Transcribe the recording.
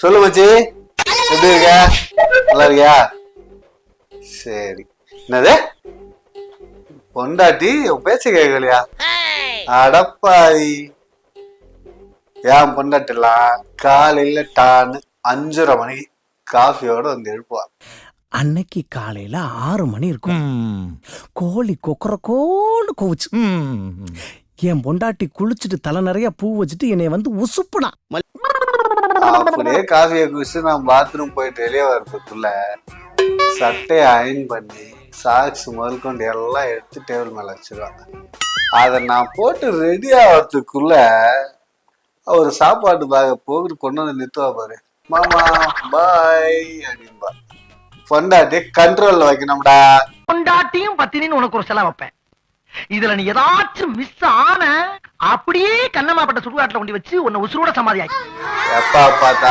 சொல்லு மச்சி. எப்படி இருக்க? நல்லா இருக்கியா? சரி. என்னது? பொண்டாட்டி பேச்ச கேட்கலையா? அடப்பாவி. ஏன் பொண்டாட்டிலாம் காலையில டான்னு அஞ்சரை மணிக்கு காஃபியோட வந்து எழுப்புவா. அன்னைக்கு காலையில ஆறு மணி இருக்கும். கோழி கொக்கரக்கோன்னு கோவுச்சு. என் பொண்டாட்டி குளிச்சுட்டு தலை நிறைய பூ வச்சுட்டு என்னைய வந்து உசுப்புனா. அப்படியே காஃபியை குடிச்சு நான் பாத்ரூம் போயிட்டு வெளியே வரதுக்குள்ள சட்டையை அயன் பண்ணி சாக்ஸ் முதல் கொண்டு எல்லாம் எடுத்து டேபிள் மேல வச்சிருவாங்க. அதை நான் போட்டு ரெடி ஆகிறதுக்குள்ள ஒரு சாப்பாட்டு பேக போட்டு கொண்டு வந்து நிறுத்துவா பாரு. மாமா பாய் அப்படின்பா பொண்டாட்டி கண்ட்ரோல்ல வைக்கணும்டா. பொண்டாட்டியும் பத்தினின்னு உனக்கு ஒரு செலவு வைப்பேன். இதுல நீ ஏதாச்சும் மிஸ் ஆன அப்படியே கண்ணமாப்பட்ட சுடுகாட்டுல கொண்டு வச்சு உன்னை உசுரோட சமாதியாக்கி. எப்பா பார்த்தா